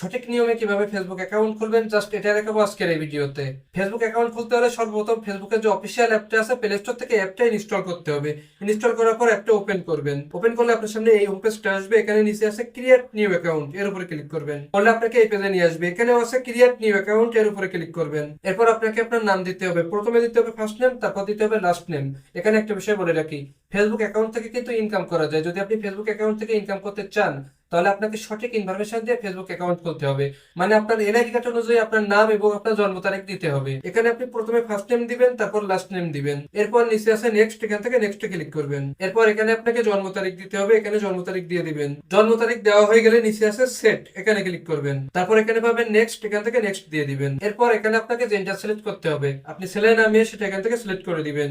সঠিক নিয়মে কীভাবে ফেসবুক অ্যাকাউন্ট খুলবেন জাস্ট এটা দেখাবো আজকের এই ভিডিওতে। ফেসবুক অ্যাকাউন্ট খুলতে হলে সর্বপ্রথম ফেসবুকের যে অফিসিয়াল অ্যাপটা আছে প্লে স্টোর থেকে অ্যাপটা ইনস্টল করতে হবে। ইনস্টল করার পর অ্যাপটা ওপেন করবেন। ওপেন করলে আপনার সামনে এই হোম পেজটা আসবে, এখানে নিচে আছে ক্রিয়েট নিউ অ্যাকাউন্ট এর উপরে ক্লিক করবেন। করলে আপনাকে এই পেজে নিয়ে আসবে, এখানেও আছে ক্রিয়েট নিউ অ্যাকাউন্ট এর উপরে ক্লিক করবেন। এরপর আপনাকে আপনার নাম দিতে হবে, প্রথমে দিতে হবে ফার্স্ট নেম তারপর দিতে হবে লাস্ট নেম এখানে একটা বিষয় বলে রাখি ফেসবুক অ্যাকাউন্ট থেকে কিন্তু ইনকাম করা যায়। যদি আপনি ফেসবুক অ্যাকাউন্ট থেকে ইনকাম করতে চান তাহলে আপনাকে সঠিক ইনফরমেশন দিয়ে ফেসবুক অ্যাকাউন্ট খুলতে হবে। মানে আপনার এনআইডি কার্ড অনুযায়ী আপনার নাম এবং আপনার জন্ম তারিখ দিতে হবে। এখানে আপনি প্রথমে ফার্স্ট নেম দিবেন, তারপর লাস্ট নেম দিবেন। এরপর নিচে আছে নেক্সট এখান থেকে নেক্সট ক্লিক করবেন। এরপর এখানে আপনাকে জন্ম তারিখ দিতে হবে, এখানে জন্ম তারিখ দিয়ে দিবেন। জন্ম তারিখ দেওয়া হয়ে গেলে নিচে আছে সেট এখানে ক্লিক করবেন। তারপর এখানে পাবেন নেক্সট এখান থেকে নেক্সট দিয়ে দিবেন। এরপর এখানে আপনাকে জেন্ডার সিলেক্ট করতে হবে। আপনি ছেলে না মেয়ে, সেটা এখান থেকে সিলেক্ট করে দিবেন।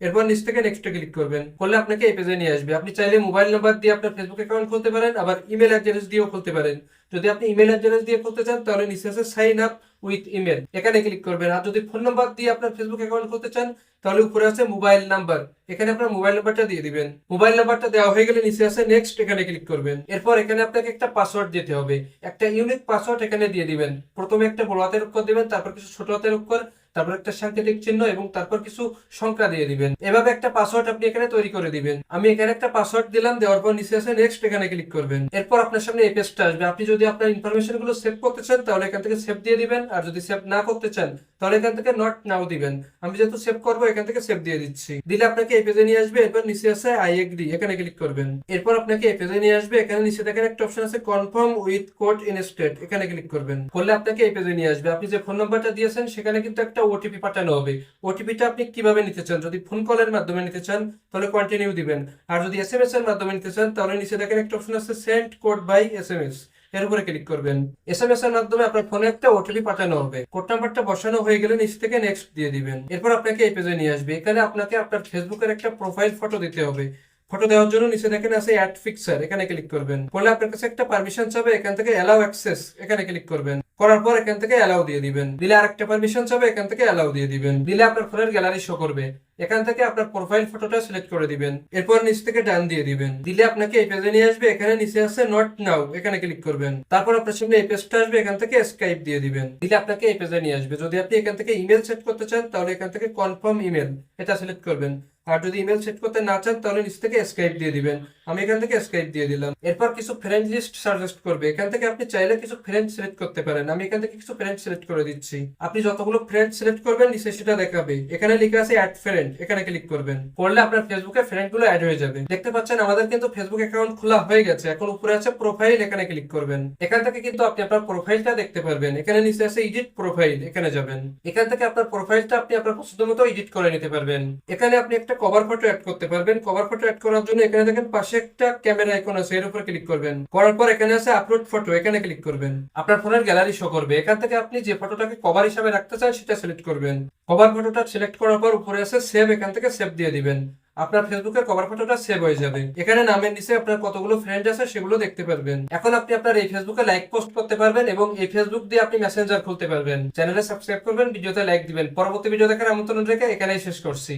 এরপর নিচ থেকে নেক্সটে ক্লিক করবেন। করলে আপনাকে এই পেজে নিয়ে আসবে। আপনি চাইলে মোবাইল নাম্বার দিয়ে আপনার ফেসবুক অ্যাকাউন্ট খুলতে পারেন, আবার ইমেল অ্যাড্রেস দিয়েও খুলতে পারেন। যদি আপনি ইমেল অ্যাড্রেস দিয়ে খুলতে চান, তাহলে নিচে আছে সাইন আপ উইথ ইমেল এখানে ক্লিক করবেন। আর যদি ফোন নাম্বার দিয়ে আপনার ফেসবুক অ্যাকাউন্ট খুলতে চান, তাহলে উপরে আছে মোবাইল নাম্বার এখানে আপনার মোবাইল নাম্বারটা দিয়ে দিবেন। মোবাইল নাম্বারটা দেওয়া হয়ে গেলে নিচে আছে নেক্সট এখানে ক্লিক করবেন। এরপর এখানে আপনাকে একটা পাসওয়ার্ড দিতে হবে। একটা ইউনিক পাসওয়ার্ড এখানে দিয়ে দিবেন। প্রথমে একটা বড় হাতের অক্ষর দিবেন, তারপর কিছু ছোট হাতের অক্ষর তারপর একটা সাংকেতিক চিহ্ন এবং তারপর কিছু সংখ্যা দিয়ে দিবেন। এভাবে একটা পাসওয়ার্ড আপনি এখানে তৈরি করে দিবেন। আমি এখানে একটা পাসওয়ার্ড দিলাম, দেওয়ার পর নিচে আছে নেক্সট এখানে ক্লিক করবেন। এরপর আপনার সামনে এই পেজটা আসবে। আপনি যদি আপনার ইনফরমেশনগুলো সেভ করতে চান, তাহলে এখান থেকে সেভ দিয়ে দিবেন। আর যদি সেভ না করতে চান তাহলে এখান থেকে নট নাও দিবেন। আমি যেহেতু সেভ করব, এখান থেকে সেভ দিয়ে দিচ্ছি। দিলে আপনাকে এই পেজে নিয়ে আসবে, এরপর নিচে আছে আই এগ্রি এখানে ক্লিক করবেন। এরপর আপনাকে এই পেজে নিয়ে আসবে, এখানে নিচে দেখেন একটা অপশন আছে কনফার্ম উইথ কোড ইনস্টেড এখানে ক্লিক করবেন। করলে আপনাকে এই পেজে নিয়ে আসবে। আপনি যে ফোন নাম্বারটা দিয়েছেন, সেখানে কিন্তু একটা ওটিপি পাঠানো হবে। ওটিপিটা আপনি কীভাবে নিতে চান? যদি ফোন কলের মাধ্যমে নিতে চান, তাহলে কন্টিনিউ দিবেন। আর যদি এস এম এস এর মাধ্যমে নিতে চান, তাহলে নিচে দেখেন একটা অপশন আছে send code by S M S এর উপরে ক্লিক করবেন। এস এম এস এর মাধ্যমে আপনার ফোনে একটা ওটিপি পাঠানো হবে। কোড নাম্বারটা বসানো হয়ে গেলে নিচ থেকে নেক্সট দিয়ে দিবেন। এরপর আপনাকে এই পেজে নিয়ে আসবে। এখানে আপনাকে আপনার ফেসবুকের একটা প্রোফাইল ফটো দিতে হবে। ফটো দেওয়ার জন্য নিচে দেখেন আছে অ্যাড ফিক্সার এখানে ক্লিক করবেন। করলে আপনার কাছে একটা পারমিশন চাবে এখান থেকে অ্যালাউ অ্যাক্সেস এখানে ক্লিক করবেন। করার পর এখান থেকে অ্যালাউ দিয়ে দিবেন। দিলে আরেকটা পারমিশন চাবে এখান থেকে অ্যালাউ দিয়ে দিবেন। দিলে আপনার ফোনের গ্যালারি শো করবে। এখান থেকে আপনার প্রোফাইল ফটোটা সিলেক্ট করে দিবেন। এরপর নিচ থেকে ডান দিয়ে দিবেন। দিলে আপনাকে এই পেজে নিয়ে আসবে, এখানে নিচে আছে নট নাও এখানে ক্লিক করবেন। তারপর আপনার সামনে এই পেজটা আসবে, এখান থেকে স্কাইপ দিয়ে দিবেন। দিলে আপনাকে এই পেজে নিয়ে আসবে। যদি আপনি এখান থেকে ইমেল সেট করতে চান, তাহলে এখান থেকে কনফার্ম ইমেল এটা সিলেক্ট করবেন। আর যদি ইমেল সেট করতে না চান, তাহলে নিচ থেকে স্কাইপ দিয়ে দিবেন। আমি এখান থেকে স্কাইপ দিয়ে দিলাম। এরপর কিছু ফ্রেন্ড লিস্ট সাজেস্ট করবে। এখান থেকে আপনি চাইলে কিছু ফ্রেন্ড সিলেক্ট করতে পারেন। আমি এখান থেকে কিছু ফ্রেন্ড সিলেক্ট করে দিচ্ছি। আপনি যতগুলো ফ্রেন্ড সিলেক্ট করবেন, নিচে সেটা দেখাবে। এখানে লিখে আছে অ্যাড ফ্রেন্ড এখানে ক্লিক করবেন। করলে আপনার ফেসবুকে ফ্রেন্ডগুলো অ্যাড হয়ে যাবে। দেখতে পাচ্ছেন, আমাদের কিন্তু ফেসবুক অ্যাকাউন্ট খোলা হয়ে গেছে। এখন উপরে আছে প্রোফাইল এখানে ক্লিক করবেন। এখান থেকে কিন্তু আপনি আপনার প্রোফাইলটা দেখতে পারবেন। এখানে নিচে আছে এডিট প্রোফাইল এখানে যাবেন। এখান থেকে আপনার প্রোফাইলটা আপনি আপনার পছন্দ মতো এডিট করে নিতে পারবেন। এখানে আপনি একটা কভার ফটো অ্যাড করতে পারবেন। কভার ফটো অ্যাড করার জন্য এখানে দেখেন পাশে একটা ক্যামেরা আইকন আছে, এর উপর ক্লিক করবেন। করার পর এখানে আছে আপলোড ফটো এখানে ক্লিক করবেন। আপনার ফোনের গ্যালারি শো করবে। এখান থেকে আপনি যে ফটোটাকে কভার হিসাবে রাখতে চান সেটা সিলেক্ট করবেন। কভার ফটোটা সিলেক্ট করার পর উপরে আছে সেভ এখান থেকে সেভ দিয়ে দিবেন। আপনার ফেসবুকের কভার ফটোটা সেভ হয়ে যাবে। এখানে নামের নিচে আপনার কতগুলো ফ্রেন্ড আছে সেগুলো দেখতে পারবেন। এখন আপনি আপনার এই ফেসবুকে লাইক পোস্ট করতে পারবেন এবং এই ফেসবুক দিয়ে আপনি মেসেঞ্জার খুলতে পারবেন। চ্যানেলে সাবস্ক্রাইব করবেন, ভিডিওতে লাইক দিবেন। পরবর্তী ভিডিও দেখার আমন্ত্রণ রেখে এখানেই শেষ করছি।